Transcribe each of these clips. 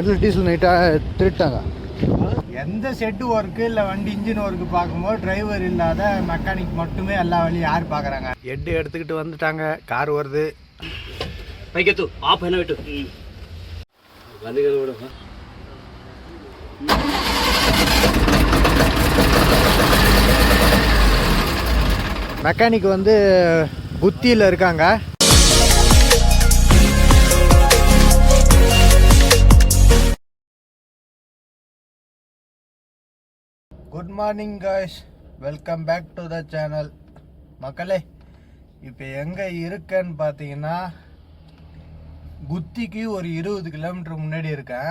இந்த டீசல் நைட்டாக திருட்டாங்க. எந்த set work இல்லை வண்டி இன்ஜின் ஒர்க்கு பார்க்கும்போது டிரைவர் இல்லாத மெக்கானிக் மட்டுமே எல்லா வழியும் யார் பார்க்குறாங்க? எட்டு எடுத்துக்கிட்டு வந்துட்டாங்க கார் வருது பைக்கத்து ஆஃப் என்ன விட்டு? வந்துக்கிற விடுங்க மெக்கானிக் வந்து புத்தியில் இருக்காங்க. Good morning guys welcome back to the channel மக்களே இப்போ எங்கே இருக்கேன்னு பார்த்தீங்கன்னா குத்திக்கு ஒரு இருபது கிலோமீட்டர் முன்னாடி இருக்கேன்.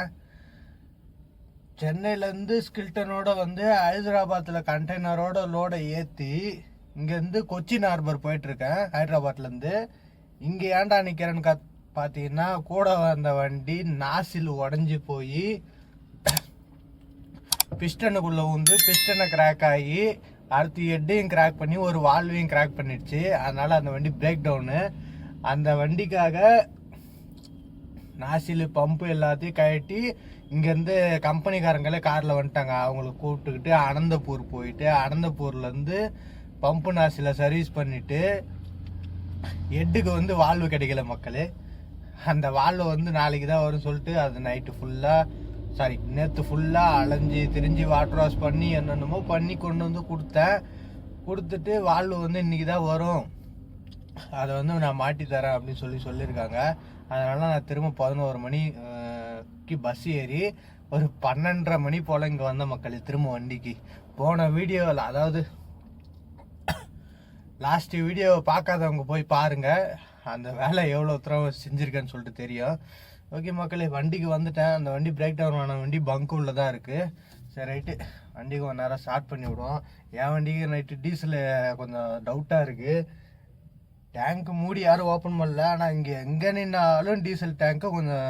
சென்னையிலேருந்து ஸ்கில்டனோட வந்து ஹைதராபாத்தில் கண்டெய்னரோட லோடை ஏற்றி இங்கேருந்து கொச்சின் ஹார்பர் போயிட்டுருக்கேன் ஹைதராபாத்லேருந்து இங்கே ஏன்டா நிற்கிறேன்னு கத் பார்த்தீங்கன்னா கூட வந்த வண்டி நாசில் உடஞ்சி போய் பிஸ்டனுக்குள்ளே வந்து பிஸ்டனை கிராக் ஆகி அடுத்து ஹெட்டையும் கிராக் பண்ணி ஒரு வால்வையும் கிராக் பண்ணிடுச்சு. அதனால் அந்த வண்டி பிரேக் டவுனு அந்த வண்டிக்காக நாசிலு பம்பு எல்லாத்தையும் கழட்டி இங்கேருந்து கம்பெனிக்காரங்களே காரில் வந்துட்டாங்க. அவங்கள கூப்பிட்டுக்கிட்டு அனந்தபூர் போயிட்டு அனந்தபூர்லேருந்து பம்பு நாசில சர்வீஸ் பண்ணிவிட்டு ஹெட்டுக்கு வந்து வால்வு கிடைக்கல மக்களே. அந்த வால்வு வந்து நாளைக்கு தான் வரும்னு சொல்லிட்டு அது நைட்டு ஃபுல்லாக சாரி நேற்று ஃபுல்லாக அலைஞ்சி திரிஞ்சு வாட்டர் வாஷ் பண்ணி என்னென்னமோ பண்ணி கொண்டு வந்து கொடுத்தேன். கொடுத்துட்டு வாழ்வு வந்து இன்றைக்கி தான் வரும். அதை வந்து நான் மாட்டி தரேன் அப்படின்னு சொல்லி சொல்லியிருக்காங்க. அதனால நான் திரும்ப பதினோரு மணிக்கு பஸ் ஏறி ஒரு பன்னெண்டரை மணி போல் இங்கே வந்த மக்கள் திரும்ப வண்டிக்கு. போன வீடியோவில் அதாவது லாஸ்ட் வீடியோவை பார்க்காதவங்க போய் பாருங்க. அந்த வேலை எவ்வளோ தூரம் செஞ்சுருக்கேன்னு சொல்லிட்டு தெரியும். ஓகே மக்களே வண்டிக்கு வந்துட்டேன். அந்த வண்டி பிரேக் டவுன் ஆன வண்டி பங்கு உள்ள தான் இருக்குது சரி ரைட்டு வண்டிக்கு கொஞ்ச நேரம் ஸ்டார்ட் பண்ணி விடுவோம். என் வண்டிக்கு நைட்டு டீசல் கொஞ்சம் டவுட்டாக இருக்குது டேங்க்கு மூடி யாரும் ஓப்பன் பண்ணல. ஆனால் இங்கே எங்கே நின்னாலும் டீசல் டேங்க்கை கொஞ்சம்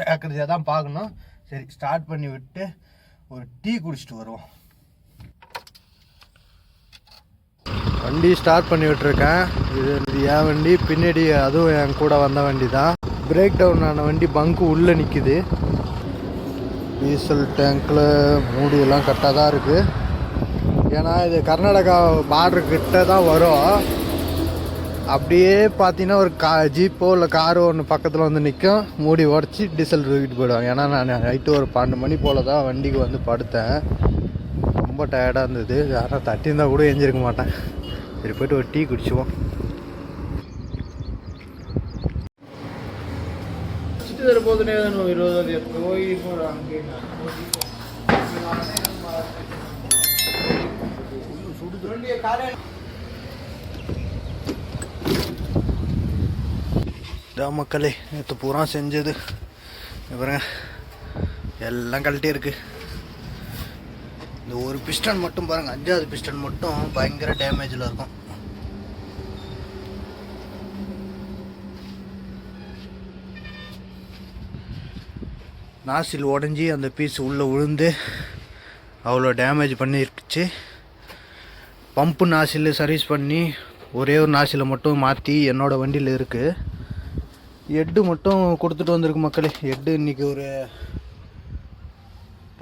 ஜாக்கிரதையாக தான் பார்க்கணும். சரி ஸ்டார்ட் பண்ணி விட்டு ஒரு டீ குடிச்சிட்டு வருவோம். வண்டி ஸ்டார்ட் பண்ணி விட்டுருக்கேன். இது என் வண்டி. பின்னாடி அதுவும் என் கூட வந்த வண்டி தான். பிரேக் டவுன் ஆன வண்டி பங்கு உள்ளே நிற்குது டீசல் டேங்க்கில் மூடியெல்லாம் கரெக்டாக தான் இருக்குது ஏன்னா இது கர்நாடகா பார்டர் கிட்ட தான் வரும். அப்படியே பார்த்தீங்கன்னா ஒரு கா ஜீப்போ இல்லை காரோ ஒன்று பக்கத்தில் வந்து நிற்கும் மூடி உடச்சி டீசல் தூக்கிட்டு போயிடுவாங்க. ஏன்னா நான் நைட்டு ஒரு பன்னெண்டு மணி போல் தான் வண்டிக்கு வந்து படுத்தேன். ரொம்ப டயர்டாக இருந்தது. யாரும் தட்டி இருந்தால் கூட எஞ்சிருக்க மாட்டேன். சரி போயிட்டு ஒரு டீ குடிச்சுவோம். இதான் மக்களே நேற்று பூரா செஞ்சது பாருங்க எல்லாம் கழட்டி இருக்கு இந்த ஒரு பிஸ்டன் மட்டும் பாருங்க அஞ்சாவது பிஸ்டன் மட்டும் பயங்கர டேமேஜில் இருக்கும் நாசில் உடஞ்சி அந்த பீஸ் உள்ளே விழுந்து அவ்வளோ டேமேஜ் பண்ணிருச்சு. பம்பு நாசில் சர்வீஸ் பண்ணி ஒரே ஒரு நாசில் மட்டும் மாற்றி என்னோடய வண்டியில் இருக்குது எட்டு மட்டும் கொடுத்துட்டு வந்திருக்கு மக்களே. எட்டு இன்றைக்கி ஒரு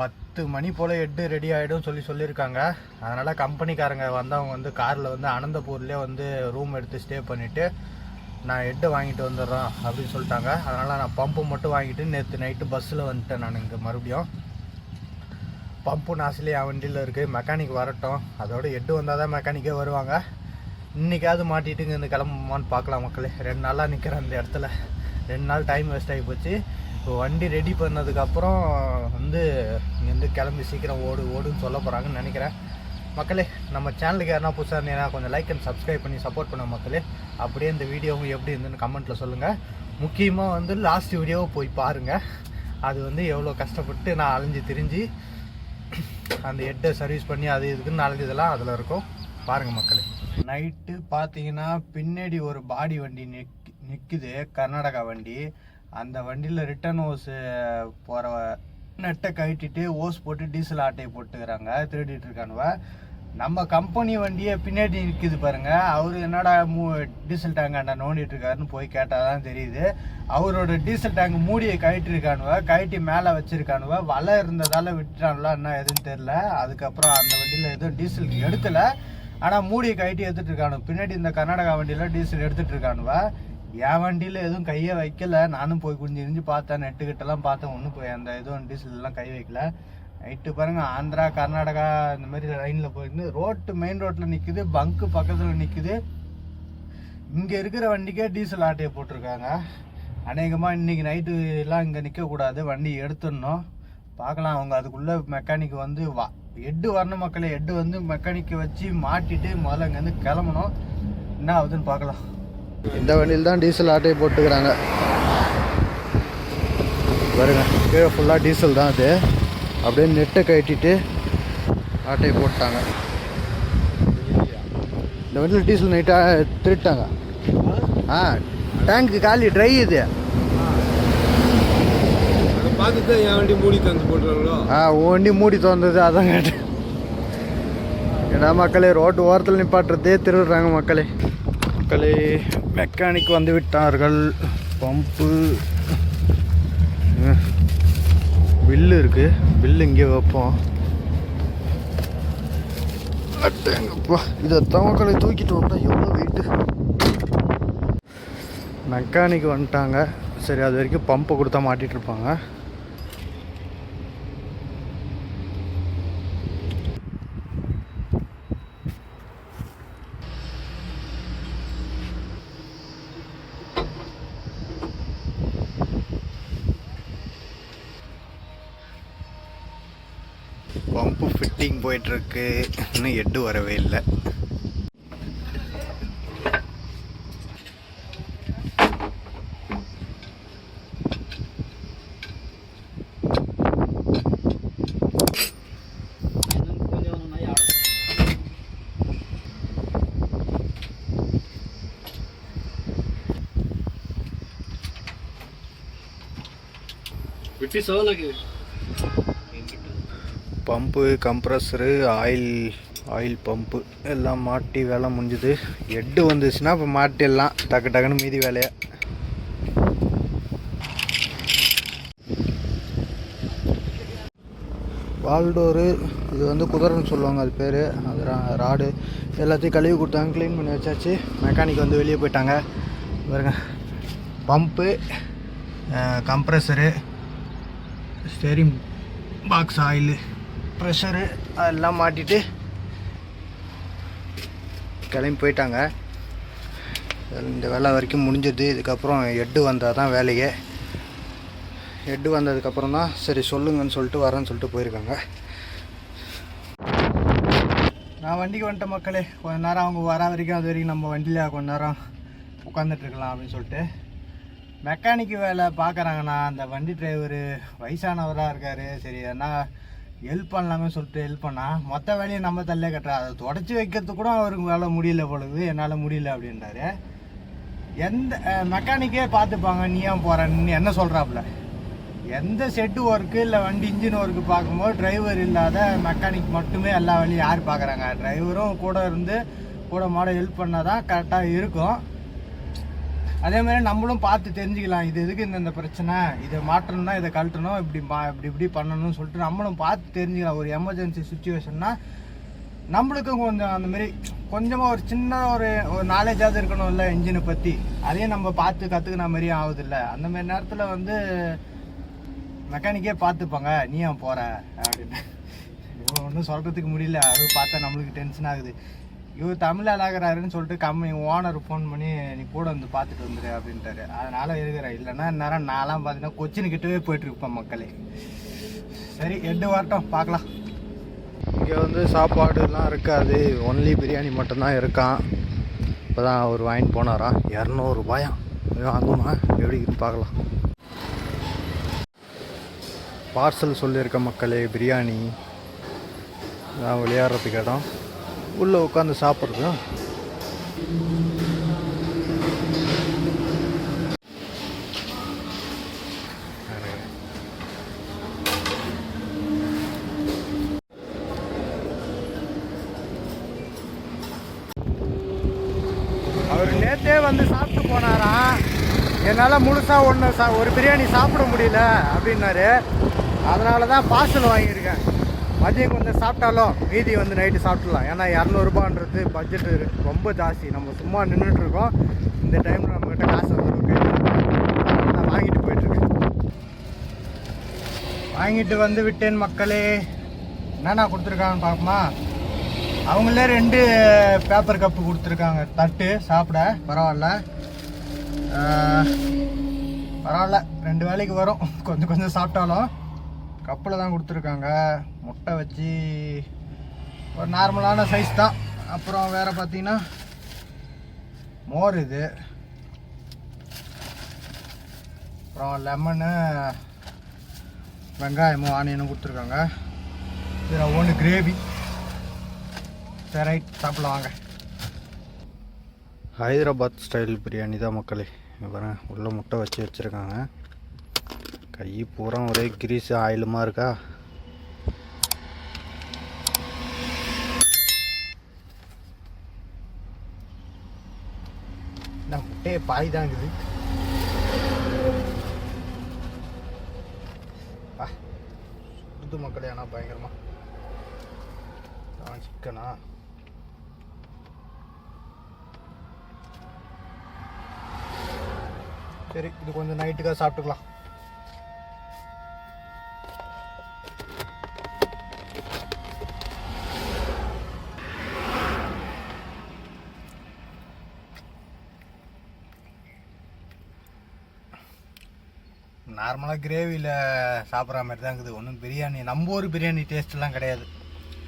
பத்து மணி போல் எட்டு ரெடி ஆகிடும் சொல்லி சொல்லியிருக்காங்க. அதனால் கம்பெனிக்காரங்க வந்தவங்க வந்து காரில் வந்து அனந்தபூர்லேயே வந்து ரூம் எடுத்து ஸ்டே பண்ணிவிட்டு நான் எட்டு வாங்கிட்டு வந்துடுறோம் அப்படின்னு சொல்லிட்டாங்க. அதனால் நான் பம்பு மட்டும் வாங்கிட்டு நேற்று நைட்டு பஸ்ஸில் வந்துட்டேன் நான் இங்கே மறுபடியும். பம்பு நாசிலே என் வண்டியில் இருக்குது மெக்கானிக் வரட்டும். அதோட எட்டு வந்தால் தான் மெக்கானிக்கே வருவாங்க. இன்றைக்காவது மாட்டிட்டு இங்கே கிளம்புமான்னு பார்க்கலாம் மக்களே. ரெண்டு நாளாக நிற்கிறேன் அந்த இடத்துல. ரெண்டு நாள் டைம் வேஸ்ட் ஆகி போச்சு. இப்போ வண்டி ரெடி பண்ணதுக்கப்புறம் வந்து இங்கேருந்து கிளம்பி சீக்கிரம் ஓடு ஓடுன்னு சொல்ல போகிறாங்கன்னு நினைக்கிறேன். மக்களே நம்ம சேனலுக்கு யாரா புதுசாக இருந்தீங்கன்னா கொஞ்சம் லைக் அண்ட் சப்ஸ்கிரைப் பண்ணி சப்போர்ட் பண்ண மக்களே. அப்படியே இந்த வீடியோவும் எப்படி இருந்துன்னு கமெண்ட்டில் சொல்லுங்கள் முக்கியமாக வந்து லாஸ்ட் வீடியோவை போய் பாருங்கள் அது வந்து எவ்வளோ கஷ்டப்பட்டு நான் அலைஞ்சு திரிஞ்சு அந்த ஹெட்டை சர்வீஸ் பண்ணி அது இதுக்குன்னு அலைஞ்சதெல்லாம் அதில் இருக்கும். பாருங்கள் மக்களே. நைட்டு பார்த்தீங்கன்னா பின்னாடி ஒரு பாடி வண்டி நிக் நிற்குது கர்நாடகா வண்டி. அந்த வண்டியில் ரிட்டர்ன் ஓஸ் போகிற நெட்டை கழட்டிட்டு ஓஸ் போட்டு டீசல் ஆட்டையை போட்டுக்கிறாங்க. திருடிட்டு இருக்கானுவ. நம்ம கம்பெனி வண்டியே பின்னாடி நிற்குது பாருங்க. அவர் என்னடா மூ டீசல் டேங்க் அண்ணா நோண்டிட்டு இருக்காருன்னு போய் கேட்டாதான் தெரியுது. அவரோட டீசல் டேங்க் மூடியை கழட்டிருக்கானுவ கழட்டி மேலே வச்சிருக்கானுவ வலை இருந்ததால விட்டுட்டானுல என்ன எதுன்னு தெரியல. அதுக்கப்புறம் அந்த வண்டியில் எதுவும் டீசல் எடுக்கல. ஆனால் மூடியை கழட்டி எடுத்துட்டு இருக்கானு பின்னாடி இந்த கர்நாடகா வண்டியில் டீசல் எடுத்துட்டு இருக்கானுவ என் வண்டியில் எதுவும் கையை வைக்கல. நானும் போய் குடிஞ்சு இருந்து பார்த்தேன். நெட்டுக்கிட்டலாம் பார்த்தேன். ஒன்றும் போய் அந்த எதுவும் டீசல் எல்லாம் கை வைக்கல. நைட்டு பாருங்க ஆந்திரா கர்நாடகா இந்த மாதிரி லைனில் போயிருந்து ரோட்டு மெயின் ரோட்டில் நிற்குது பங்க்கு பக்கத்தில் நிற்குது இங்கே இருக்கிற வண்டிக்கே டீசல் ஆட்டையை போட்டிருக்காங்க. அநேகமாக இன்றைக்கி நைட்டு எல்லாம் இங்கே நிற்கக்கூடாது வண்டி எடுத்துடணும். பார்க்கலாம் அவங்க அதுக்குள்ளே மெக்கானிக் வந்து வா எட்டு வரணும் மக்களை எட்டு வந்து மெக்கானிக்கை வச்சு மாட்டிட்டு முதல்ல இங்கேருந்து கிளம்பணும். என்ன ஆகுதுன்னு பார்க்கலாம். இந்த வண்டியில் தான் டீசல் ஆட்டையை போட்டுக்கிறாங்க. பாருங்க கீழே ஃபுல்லாக டீசல் தான் அது. அப்படியே நெட்டை கட்டிட்டு ஆட்டையை போட்டாங்க. இந்த வண்டியில் டீசல் நைட்டாக திருட்டாங்க. ஆ டேங்க்கு காலி ட்ரை இது. பார்த்துட்டு என் வண்டி மூடி தந்து போட்டுருவாங்களோ? ஆ வண்டி மூடி திறந்தது அதான் கேட்டேன். ஏன்னா மக்களே ரோட்டு ஓரத்தில் நிப்பாட்டுறதே திருடுறாங்க மக்களே. மக்களே மெக்கானிக் வந்து விட்டார்கள். பம்பு பில்லு இருக்கு. பில்லு இங்கே வைப்போம். அட்டேங்கப்பா இதை தமக்களை தூக்கிட்டு வந்தா எவ்வளோ வெயிட்டு மெக்கானிக் வந்துட்டாங்க. சரி அது வரைக்கும் பம்பை கொடுத்தா மாட்டிட்டு இருப்பாங்க பம்பு ஃபிட்டிங் போயிட்டுருக்கு. இன்னும் எட்டு வரவே இல்லை. விட்டு சோழனுக்கு pump compressor oil oil pump எல்லாம் மாட்டி வேலை முடிஞ்சுது. எட்டு வந்துச்சுன்னா இப்போ மாட்டிடலாம். டக்கு டக்குன்னு மீதி வேலையை. வால்டோரு இது வந்து குதிரைன்னு சொல்லுவாங்க அது பேர். அது ராடு. எல்லாத்தையும் கழுவி கொடுத்தாங்க க்ளீன் பண்ணி வச்சாச்சு. மெக்கானிக் வந்து வெளியே போயிட்டாங்க. பாருங்க. Pump compressor steering box oil pressure அதெல்லாம் மாட்டிட்டு கிளம்பி போயிட்டாங்க. இந்த வேலை வரைக்கும் முடிஞ்சது. இதுக்கப்புறம் எட்டு வந்தால் தான் வேலையே. ஹெட்டு வந்ததுக்கப்புறம் தான் சரி சொல்லுங்கன்னு சொல்லிட்டு வரேன்னு சொல்லிட்டு போயிருக்காங்க. நான் வண்டிக்கு வந்துட்ட மக்களே. கொஞ்ச நேரம் அவங்க வர வரைக்கும் அது வரைக்கும் நம்ம வண்டியில் கொஞ்ச நேரம் உட்காந்துட்டு இருக்கலாம் அப்படின்னு சொல்லிட்டு. மெக்கானிக் வேலை பார்க்குறாங்கண்ணா. அந்த வண்டி டிரைவரு வயசானவராக இருக்கார். சரி என்ன ஹெல்ப் பண்ணலாமே சொல்லிட்டு ஹெல்ப் பண்ணா மொத்த வேலையை நம்ம தள்ளே கட்டுறா. அதை தொடச்சி வைக்கிறதுக்கு கூட அவருக்கு வேலை முடியல பொழுது என்னால் முடியல அப்படின்றாரு. எந்த மெக்கானிக்கே பார்த்துப்பாங்க நீ ஏன் போகிறன்னு என்ன சொல்கிறாப்புல எந்த செட்டு ஒர்க்கு இல்லை வண்டி இன்ஜின் ஒர்க்கு பார்க்கும்போது டிரைவர் இல்லாத மெக்கானிக் மட்டுமே எல்லா வேலையும் யார் பார்க்குறாங்க? டிரைவரும் கூட இருந்து கூட மாட ஹெல்ப் பண்ணால் தான் கரெக்டாக இருக்கும். அதே மாதிரி நம்மளும் பார்த்து தெரிஞ்சுக்கலாம் இது எதுக்கு இந்த பிரச்சனை? இதை மாற்றணும்னா இதை கழட்டணும் இப்படி மா இப்படி இப்படி பண்ணணும்னு சொல்லிட்டு நம்மளும் பார்த்து தெரிஞ்சுக்கலாம். ஒரு எமர்ஜென்சி சுச்சுவேஷன்னா நம்மளுக்கும் கொஞ்சம் அந்த மாதிரி கொஞ்சமாக ஒரு சின்ன ஒரு ஒரு நாலேஜாவது இருக்கணும்ல இன்ஜினை பற்றி அதையும் நம்ம பார்த்து கற்றுக்கின மாதிரியும் ஆகுதில்ல. அந்த மாதிரி நேரத்தில் வந்து மெக்கானிக்கே பார்த்துப்பாங்க நீ ஏன் போகிற அப்படின்னு. ஒன்றும் சொல்கிறதுக்கு முடியல. அது பார்த்தா நம்மளுக்கு டென்ஷன் ஆகுது. இவர் தமிழ் அழகிறாருன்னு சொல்லிட்டு கம்மி ஓனர் ஃபோன் பண்ணி நீ கூட வந்து பார்த்துட்டு வந்துரு அப்படின்ட்டாரு. அதனால இருக்கிறேன் இல்லைன்னா நேரம் நான்லாம் பார்த்தீங்கன்னா கொச்சின் கிட்டவே போயிட்டு இருப்பேன் மக்களே. சரி எட்டு வரட்டும். பார்க்கலாம். இங்கே வந்து சாப்பாடுலாம் இருக்காது. ஒன்லி பிரியாணி மட்டும்தான் இருக்கான். இப்போ தான் அவர் வாங்கிட்டு போனாராம் இரநூறுபாயாம் வாங்குமா எப்படி பார்க்கலாம். பார்சல் சொல்லியிருக்க மக்களே பிரியாணி. விளையாடுறதுக்கு இடம். உள்ளே உட்காந்து சாப்பிட்றது? அவர் நேற்றே வந்து சாப்பிட்டு போனாராம் என்னால் முழுசாக ஒன்று சா ஒரு பிரியாணி சாப்பிட முடியல அப்படின்னாரு. அதனால தான் பார்சல் வாங்கியிருக்கேன். மதியம் கொஞ்சம் சாப்பிட்டாலும் மீதி வந்து நைட்டு சாப்பிட்லாம் ஏன்னா இரநூறுபான்றது பட்ஜெட் ரொம்ப ஜாஸ்தி. நம்ம சும்மா நின்றுட்டு இருக்கோம் இந்த டைமில் நம்மக்கிட்ட காசு வந்து நான் வாங்கிட்டு போயிட்டுருக்கேன் வாங்கிட்டு வந்து விட்டேன் மக்களே. என்னென்ன கொடுத்துருக்காங்கன்னு பார்க்குமா அவங்களே ரெண்டு பேப்பர் கப்பு கொடுத்துருக்காங்க. தட்டு சாப்பிட. பரவாயில்ல. பரவாயில்ல. ரெண்டு வேலைக்கு வரும். கொஞ்சம் கொஞ்சம் சாப்பிட்டாலும். கப்பில் தான் கொடுத்துருக்காங்க. முட்டை வச்சு ஒரு நார்மலான சைஸ் தான். அப்புறம் வேறு பார்த்தீங்கன்னா மோர் இது. அப்புறம் லெமனு வெங்காயமும் ஆனியனும் கொடுத்துருக்காங்க. இதில் ஒன்று கிரேவி. சரி ரைட் சாப்பிடலாம் வாங்க. ஹைதராபாத் ஸ்டைல் பிரியாணி தான் மக்களே. இப்போ பாருங்க முட்டை வச்சு வச்சுருக்காங்க. கை பூரா ஒரே கிரீஸ் ஆயிலுமா இருக்கா? இந்த முட்டையே பாய் தான் இருக்குது. மக்களே ஆனால் பயங்கரமா. ஆ சிக்கனா? சரி இது கொஞ்சம் நைட்டுக்காக சாப்பிட்டுக்கலாம். நார்மலாக கிரேவியில் சாப்பிட்ற மாதிரி தான் இருக்குது. ஒன்றும் பிரியாணி நம்ம ஊர் பிரியாணி டேஸ்ட்லாம் கிடையாது.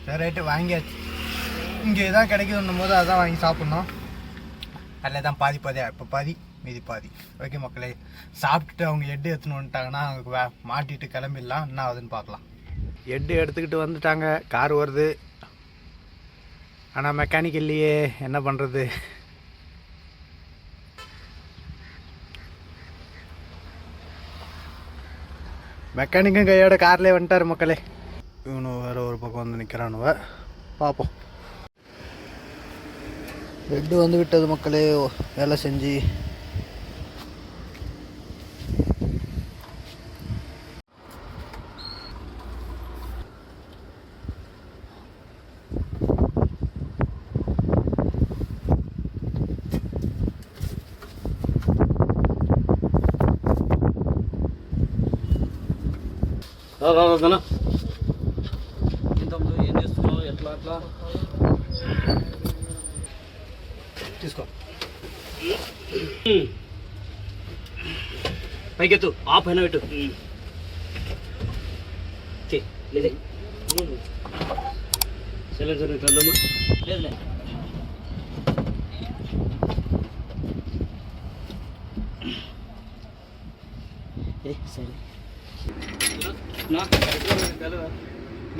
சரி ரைட்டு வாங்கியாச்சு. இங்கே தான் கிடைக்குதுன்னும் போது அதான் வாங்கி சாப்பிட்ணும். அதில் தான் பாதி பாதியாக இப்போ பாதி மீதி பாதி. ஓகே மக்களே சாப்பிட்டுட்டு அவங்க எட்டு எடுத்துன்னு வந்துட்டாங்கன்னா அவங்க மாட்டிட்டு கிளம்பிடலாம். என்ன ஆகுதுன்னு பார்க்கலாம். எட்டு எடுத்துக்கிட்டு வந்துட்டாங்க. கார் வருது ஆனால் மெக்கானிக் இல்லையே என்ன பண்ணுறது மெக்கானிக்கும் கையோட கார்லேயே வந்துட்டார் மக்களே. இவனு வேற ஒரு பக்கம் வந்து நிற்கிறானுவ பார்ப்போம் பெட்டு வந்து விட்டது மக்களே. வேலை செஞ்சு రోజున? ఏం ఎట్లా అట్లా తీసుకో. పైకెత్తు. ఆ పైన పెట్టు. సరే సరే ఇట్లా లేదు.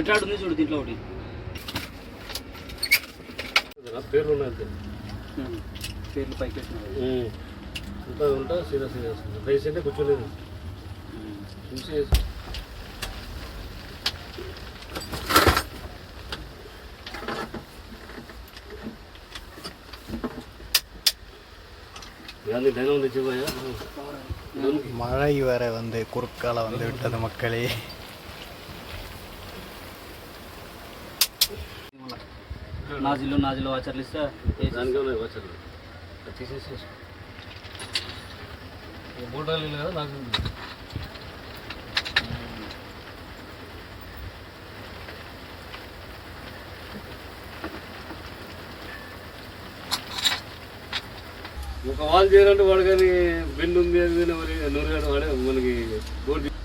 బిట్రాడు ఉంది చూడు దీంట్లో ఒకటి పేర్లు ఉన్నాయి ఉమ్. పేర్లు పైకి పెట్టినారు ఉంటా ఉంటా సీరియస్ సీరియస్ రైస్ అంటే కూర్చోలేదు చూసి யாரு டைனம் తెచ్చిపోయా மழை வேற வந்து குறுக்கால வந்து விட்டது மக்களே నాజిల్లో నాజిల్లో వాచర్లు ఇస్తే కదా నాకు ఒక వాళ్ళు చేయాలంటే వాడు కానీ బెండ్ ఉంది అది మరి నూరు కానీ వాడే మనకి బోర్డు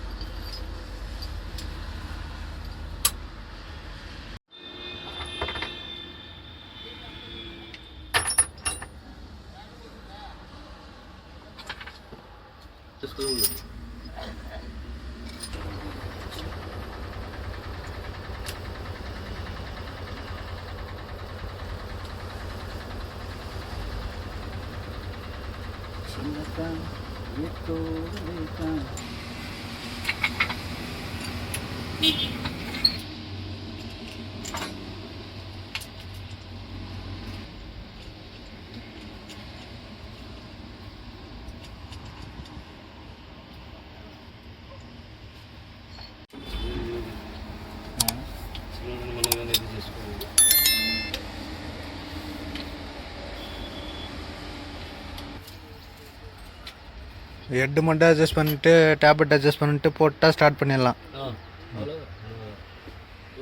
ஹெட்டு மட்டும் அட்ஜஸ்ட் பண்ணிட்டு டேப்லெட் அட்ஜஸ்ட் பண்ணிட்டு போட்டால் ஸ்டார்ட் பண்ணிடலாம்.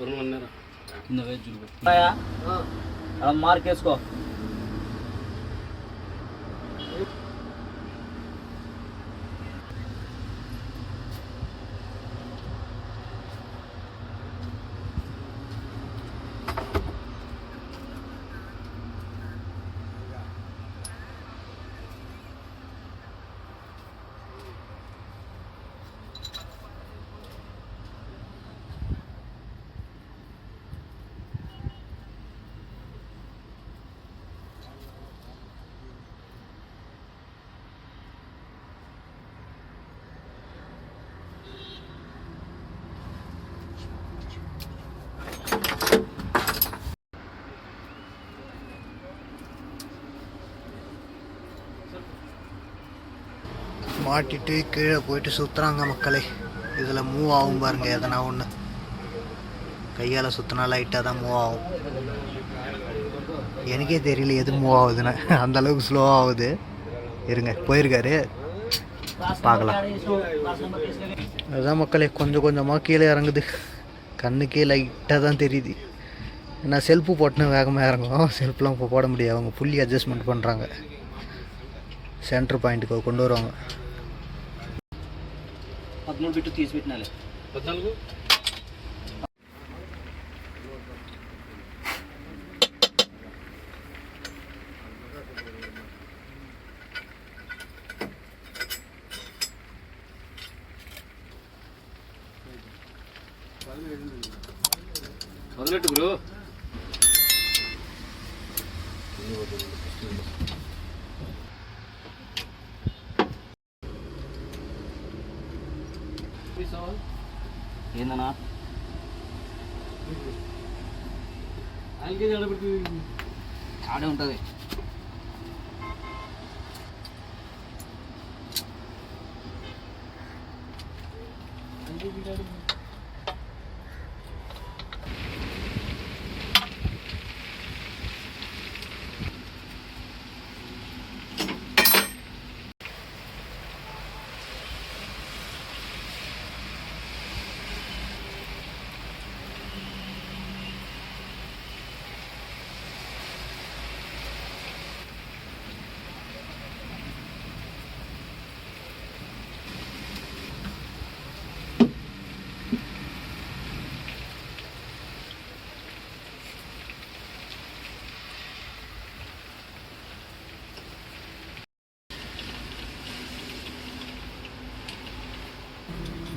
ஒரு மணி நேரம். இந்த వేసి மாட்டிட்டு கீழே போயிட்டு சுற்றுறாங்க மக்களே. இதில் மூவ் ஆகும் பாருங்க எதனா ஒன்று கையால் சுற்றினா லைட்டாக தான் மூவ் ஆகும். எனக்கே தெரியல எது மூவ் ஆகுதுன்னு. அந்த அளவுக்கு ஸ்லோவாக ஆகுது. இருங்க போயிருக்காரு. பார்க்கலாம். அதுதான் மக்களே கொஞ்சம் கொஞ்சமாக கீழே இறங்குது. கண்ணுக்கே லைட்டாக தான் தெரியுது. ஏன்னா செல்ஃபு போட்டுன்னு வேகமாக இறங்கும் செல்ஃப்லாம் இப்போ போட முடியாது. அவங்க புள்ளி அட்ஜஸ்ட்மெண்ட் பண்ணுறாங்க சென்டர் பாயிண்ட்டுக்கு கொண்டு வருவாங்க. పదమూడు బిట్టు తీసి పెట్టినాలే పద్నాలుగు? ఆడే ఉంటుంది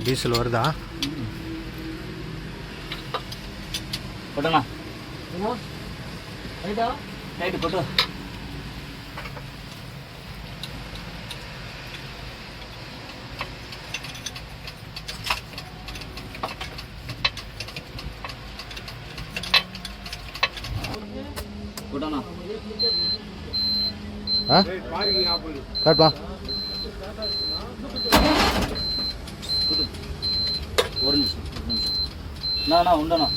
டீசல் வருதா? போட்டோண்ணா ரைட்டா ரைட்டு போட்டு போட்டோண்ணா ஆ? காட்டுப்பா. நான் ఉండనా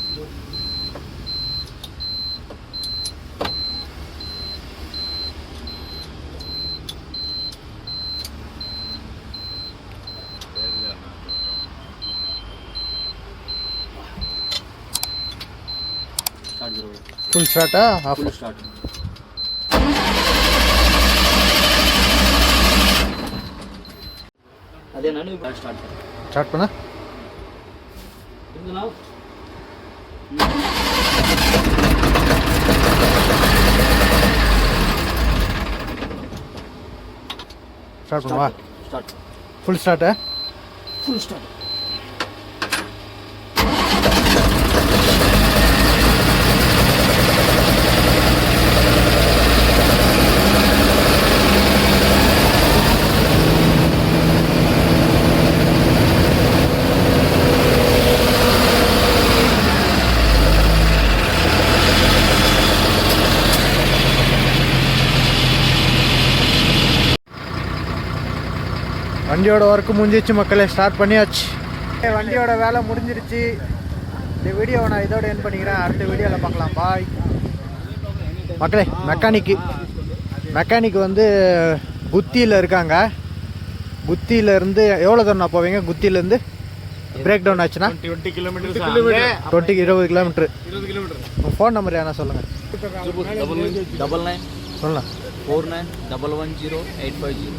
స్టార్ట్ జరగదు ஃபுல் ஸ்டார்ட்டா ஆஃப் ఫుల్ స్టార్ట్ అదే నన్ను స్టార్ట్ ஸ்டார்ட் பண்ண ఎందుకు ஸ்டார்ட் பண்ணுவா ஸ்டார்ட் ஃபுல் ஸ்டார்ட்டா ஃபுல் ஸ்டார்ட் வண்டியோட ஒர்க்கு முடிஞ்சிச்சு மக்களை ஸ்டார்ட் பண்ணியாச்சு. வண்டியோட வேலை முடிஞ்சிருச்சு. இந்த வீடியோவை நான் இதோட என் பண்ணிக்கிறேன். அடுத்த வீடியோவில் பார்க்கலாம். பாய் மக்களே மெக்கானிக்கு மெக்கானிக் வந்து குத்தியில் இருக்காங்க. குத்தியிலேருந்து எவ்வளோ தூரம் போவீங்க? குத்தியிலேருந்து பிரேக் டவுன் ஆச்சுன்னா? டுவெண்ட்டி கிலோமீட்டர் டுவெண்ட்டி இருபது கிலோமீட்டர் இருபது கிலோமீட்டர் ஃபோன் நம்பர் என்ன சொல்லுங்கள் டபுள் நைன் டபுள் நைன் சொல்லலாம். Four nine double one zero eight five zero